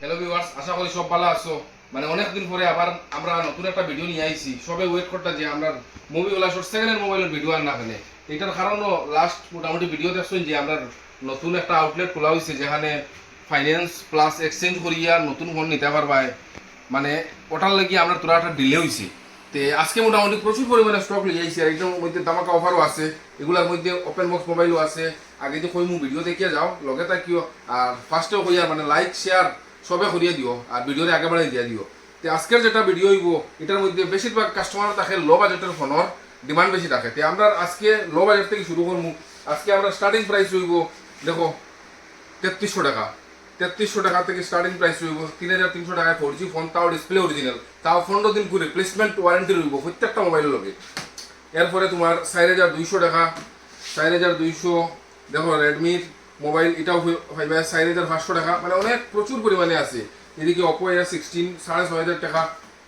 Hello viewers আশা করি সব ভালো আছো। মানে অনেক দিন পরে আবার আমরা নতুন একটা ভিডিও নিয়ে আইছি। সবে ওয়েট করতে যে আমরা মুভিগুলা শর্ট সেকেন্ডের মোবাইলের ভিডিও আর না ফেলে এটার কারণও লাস্ট মোটামুটি ভিডিও দেখছেন যে আমরা নতুন একটা আউটলেট খোলা হয়েছে যেখানে ফাইন্যান্স প্লাস এক্সচেঞ্জ করিয়া নতুন ফোন নিতে পারবাই। মানে ওটার লাগি আমরা তোরা একটা ডিলে হয়েছি তে আজকে মোটামুটি প্রচুর পরিমাণে স্টক লিয়ে আইছি আর একদম মধ্যে দামাকা অফারও আছে। এগুলোর মধ্যে ওপেন বক্স মোবাইলও আছে। আগে যে কই মু ভিডিও দেখিয়ে যাও, লগে থাকিও। আর ফার্স্টেও কইয়া মানে লাইক শেয়ার সবে করিয়ে দিও, আর ভিডিওরে একেবারে দিয়ে দিও। তে আজকের যেটা ভিডিও হইব, এটার মধ্যে বেশিরভাগ কাস্টমার থাকে লো বাজেটের ফোনের ডিমান্ড বেশি থাকে। তে আমরা আজকে লো বাজেট থেকে শুরু করব। আজকে আমরা স্টার্টিং প্রাইস হইব, দেখো, তেত্রিশশো টাকা। তেত্রিশশো টাকা থেকে স্টার্টিং প্রাইস রইব তিন হাজার তিনশো টাকায় ফোর জি ফোন তাও ডিসপ্লে অরিজিনাল তাও পনেরো দিন করে রিপ্লেসমেন্ট ওয়ারেন্টি রইব, প্রত্যেকটা মোবাইলের লগে। এরপরে তোমার চার হাজার দুইশো টাকা, চার হাজার দুইশো, দেখো রেডমির মোবাইল, এটাও পাইবে চার হাজার পাঁচশো টাকা। মানে অনেক প্রচুর পরিমাণে আছে। এদিকে অপো এয়ার সিক্সটিন সাড়ে ছয় হাজার টাকা।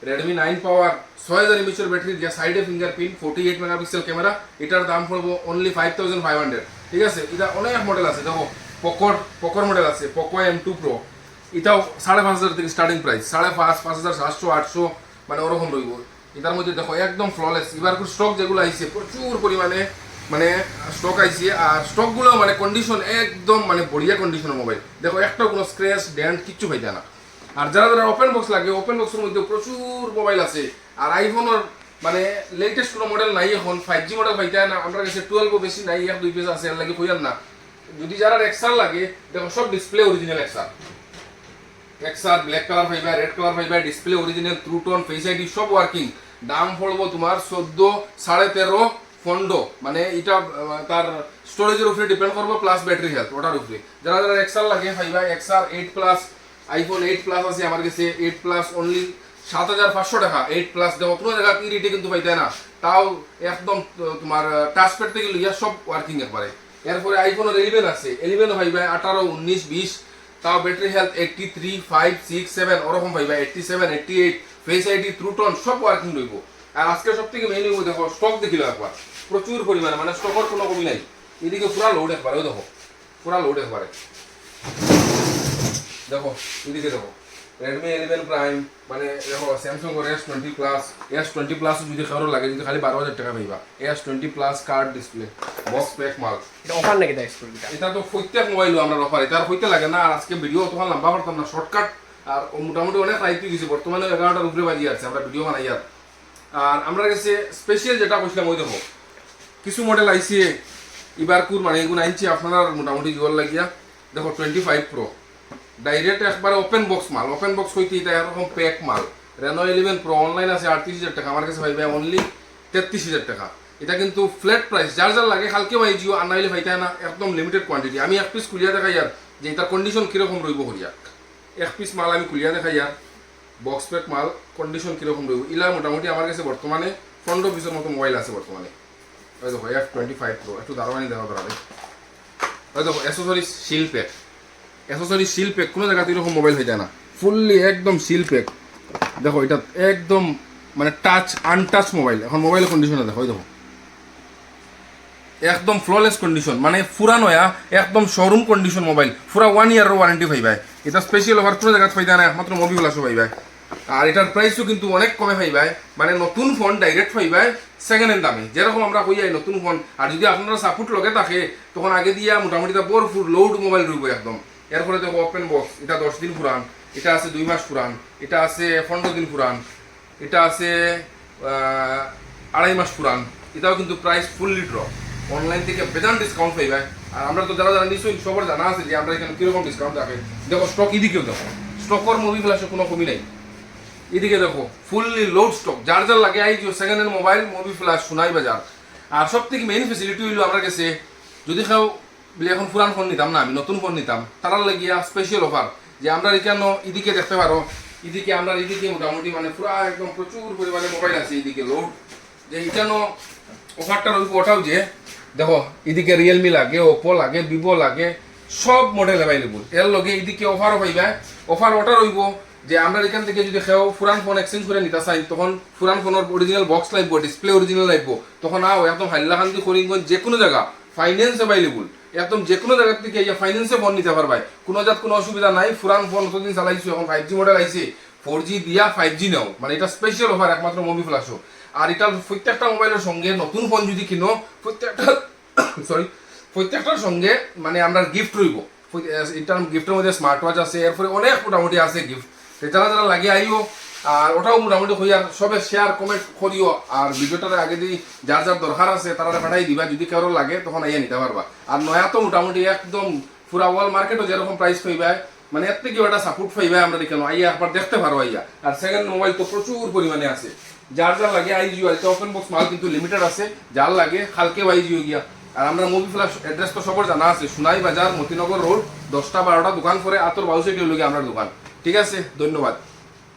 রেডমি নাইন পাওয়ার ছয় হাজার এমএচের ব্যাটারি যা সাইডে fingerprint forty eight megapixel camera এটার দাম পড়ব only five thousand five hundred ঠিক আছে? এটা অনেক মডেল আছে। দেখো পকর পকর মডেল আছে পকো এম টু প্রো এটাও সাড়ে পাঁচ হাজার থেকে স্টার্টিং প্রাইস সাড়ে পাঁচ পাঁচ হাজার সাতশো, আটশো মানে ওরকম রইব। এটার মধ্যে দেখো, একদম ফ্ললেস এবার স্টক যেগুলো আইছে, প্রচুর পরিমাণে মানে স্টক আইছে আর স্টকগুলো মানে কন্ডিশন একদম মানে বড়িয়া কন্ডিশনের মোবাইল দেখো একটা কোনো স্ক্র্যাচ ড্যান্ট কিচ্ছু পাইতে না। আর যারা যারা ওপেন বক্স লাগে ওপেন বক্সের মধ্যে প্রচুর মোবাইল আছে। আর আইফোনের মানে লেটেস্ট কোনো মডেল নাই এখন ফাইভ জি মডেল পাইতে না, আমরা কাছে টুয়েলভও বেশি নাই, এক দুই পিস আছে, এর লাগে কইয়ার না। যদি যারা এক্সার লাগে, দেখো, সব display original XR XR black colour পাইবা রেড কালার পাইবা display original True Tone face ID সব ওয়ার্কিং দাম পড়ব তোমার চোদ্দ, সাড়ে তেরো ফন্ডো মানে এটা তার স্টোরেজের উপরে ডিপেন্ড করব প্লাস ব্যাটারি হেলথ ওটার উপরে। যারা যারা এক্সার লাগে পাইবা XR eight plus iPhone eight plus আছে আমার কাছে এইট প্লাস অনলি সাত হাজার পাঁচশো টাকা এইট প্লাস দেখো, কোনো জায়গা কি রেটে কিন্তু পাইতে না। তাও একদম তোমার টাচ প্যাড থেকে লইয়া সব ওয়ার্কিং একবারে এরপরে আইফোনের ইলেভেন আছে ইলেভেন পাইবা আঠারো, উনিশ, বিশ, তাও battery health eighty three five six seven ওরকম পাইবা eighty seven eighty eight face ID True Tone সব ওয়ার্কিং রইব। আর আজকে সব থেকে মেইন দেখো স্টক দেখিল একবার। প্রচুর পরিমাণে মানে স্টকের কোনো কমি নাই। এদিকে পুরা লোড একবারে দেখো পুরা লোড একবারে। দেখো এদিকে দেখো রেডমি ইলেভেন প্রাইম মানে দেখো Samsung S twenty plus S twenty plus যদি কারও লাগে যদি খালি বারো হাজার টাকা পাইবা S twenty plus card display box pack মাল। এটা অফার স্কুলটা এটা তো প্রত্যেক মোবাইল আমরা অফার এটা আর হইতে লাগে না আর আজকে ভিডিও তখন লম্বা করতাম না শর্টকাট আর মোটামুটি অনেক রাইতে গেছে বর্তমানে এগারোটার উপরে বাজি আছে আমরা ভিডিও বানাই আর। আর আমরা কাছে স্পেশাল যেটা কইছিলাম ওই দেখো কিছু মডেল আইসি এবার কুর মানে এগুলো আনছি আপনার মোটামুটি জোর লাগিয়া। দেখো টোয়েন্টি ফাইভ প্রো ডাইরেক্ট একবারে ওপেন বক্স মাল। ওপেন বক্স হইতে এটা এরকম প্যাক মাল। রেনো ইলেভেন প্রো অনলাইন আছে, আটত্রিশ হাজার টাকা। আমার কাছে পাইবে অনলি তেত্রিশ হাজার টাকা। এটা কিন্তু ফ্ল্যাট প্রাইস যার যার লাগে, কালকে পাই জিও, আর নাইলে পাইতে না, একদম লিমিটেড কোয়ান্টিটি আমি এক পিস খুলিয়া দেখাই আর, যে এটার কন্ডিশন কীরকম রইব হরিয়া এক পিস মাল আমি খুলিয়া দেখাই আর বক্স প্যাক মাল কন্ডিশন কীরকম রইব। ইলা মোটামুটি আমার কাছে বর্তমানে পনেরো পিসের মতো মোবাইল আছে বর্তমানে। ওই দেখো এফ টোয়েন্টি ফাইভ প্রো একটু দারোয়ানি দেওয়া করাবে ওই দেখো অ্যাসেসরিজ শিল প্যাক অ্যাসেসরি শিল প্যাক কোনো জায়গাতে এরকম মোবাইল হয়ে যায় না। ফুললি একদম শিল প্যাক দেখো, এটা একদম মানে টাচ আনটাচ মোবাইল এখন মোবাইলের কন্ডিশনে দেখো ওই দেখো। একদম ফ্ললেস কন্ডিশন মানে ফুরা নয়া একদম শোরুম কন্ডিশন মোবাইল পুরা ওয়ান ইয়ারের ওয়ারেন্টি পাইবাই এটা স্পেশাল অফার কোনো জায়গায় পাইবা না একমাত্র মোবিল আসো পাইবাই আর এটার প্রাইসও কিন্তু অনেক কমে পাইবাই মানে নতুন ফোন ডাইরেক্ট পাইবাই সেকেন্ড হ্যান্ড দামে। যেরকম আমরা কইয়াই নতুন ফোন আর যদি আপনারা সাপোর্ট লগে থাকে, তখন আগে দিয়া মোটামুটি তা বড় ফুল লোড মোবাইল রইব একদম। এরপরে দেখো ওপেন বক্স এটা দশ দিন পুরান। এটা আছে দুই মাস পুরান। এটা আছে পনেরো দিন পুরান। এটা আছে আড়াই মাস পুরান। এটাও কিন্তু প্রাইস ফুললি ড্রপ অনলাইন থেকে বেদান ডিসকাউন্ট পাইবে আর আমরা তো যারা যারা নিশ্চয়ই সবার জানা আছে যে আমরা এখানে কীরকম ডিসকাউন্ট থাকে দেখো স্টক এদিকেও দেখো। স্টকর মুভি ফ্ল্যাশে কোনো কমি নাই। এদিকে দেখো ফুললি লোড স্টক যার যার লাগে, আই Jio second hand mobile movie flash Sonai Bazar আর সব থেকে মেইন ফেসিলিটি হইল আমার কাছে, যদি কেউ বলে এখন পুরান ফোন নিতাম না, আমি নতুন ফোন নিতাম, তারার লাগিয়া স্পেশাল অফার যে আমরা এখানে এদিকে দেখতে পারো। এদিকে আমরা, এদিকে মোটামুটি মানে পুরা একদম প্রচুর পরিমাণে মোবাইল আছে, এদিকে লোড যে এখানে অফারটা রইব ওটাও যে, দেখো, এদিকে রিয়েলমি লাগে ওপো লাগে ভিভো লাগে, সব মডেল অ্যাভেলেবল এর লগে এদিকে অফারও পাইবা অফার ওটা রইব যে আমরা এখান থেকে যদি কেউ পুরান ফোন এক্সচেঞ্জ করে নিতে চাই, তখন পুরান ফোনের অরিজিনাল বক্স লাগবো ডিসপ্লে অরিজিনাল লাগবো। তখন আও একদম হাল্লাকান্দি করিমগঞ্জ যে কোনো জায়গা ফাইন্যান্স অ্যাভেলেবল একদম যে কোনো জায়গা থেকে এই ফাইন্যান্সে ফোন নিতে পারবাই। কোনো জাত কোনো অসুবিধা নাই পুরান ফোন অতদিন চালাইছো, এখন ফাইভ জি মডেল আইছে ফোর জি দিয়া ফাইভ জি নাও। মানে এটা স্পেশাল অফার একমাত্র মুভি ফ্লাশো আর এটা প্রত্যেকটা মোবাইলের সঙ্গে নতুন ফোন যদি কিনো, প্রত্যেকটা সরি প্রত্যেকটার সঙ্গে মানে আমরা গিফট রইব। এটা গিফটের মধ্যে স্মার্ট ওয়াচ আছে, এরপরে অনেক মোটামুটি আছে গিফট যারা যারা লাগে আইও, আর ওটাও মোটামুটি হই আর সবে শেয়ার কমেন্ট করিও। আর ভিডিওটার আগে যদি যার যার দরকার আছে তারা পাঠাই দিবা। যদি কারও লাগে, তখন আইয়া নিতে পারবা। আর নয়া তো মোটামুটি একদম পুরা ওয়াল মার্কেটও যেরকম প্রাইস পাইবা মানে এর থেকে ওটা সাপোর্ট পাইবা আমরা কেন আইয়া একবার দেখতে পারো আইয়া। আর সেকেন্ড মোবাইল তো প্রচুর পরিমাণে আছে। যার যার লাগে আই জিও আছে ওপেন বক্স মাল কিন্তু লিমিটেড আছে। যার লাগে খালকে আই জিও গিয়া। আর আমরা মুভি ফ্লাস অ্যাড্রেস তো সবার জানা আছে। সোনাই বাজার, মতিনগর রোড দশটা বারোটা দোকান করে আতর বাউসে লগে আমরা দোকান। ঠিক আছে ধন্যবাদ।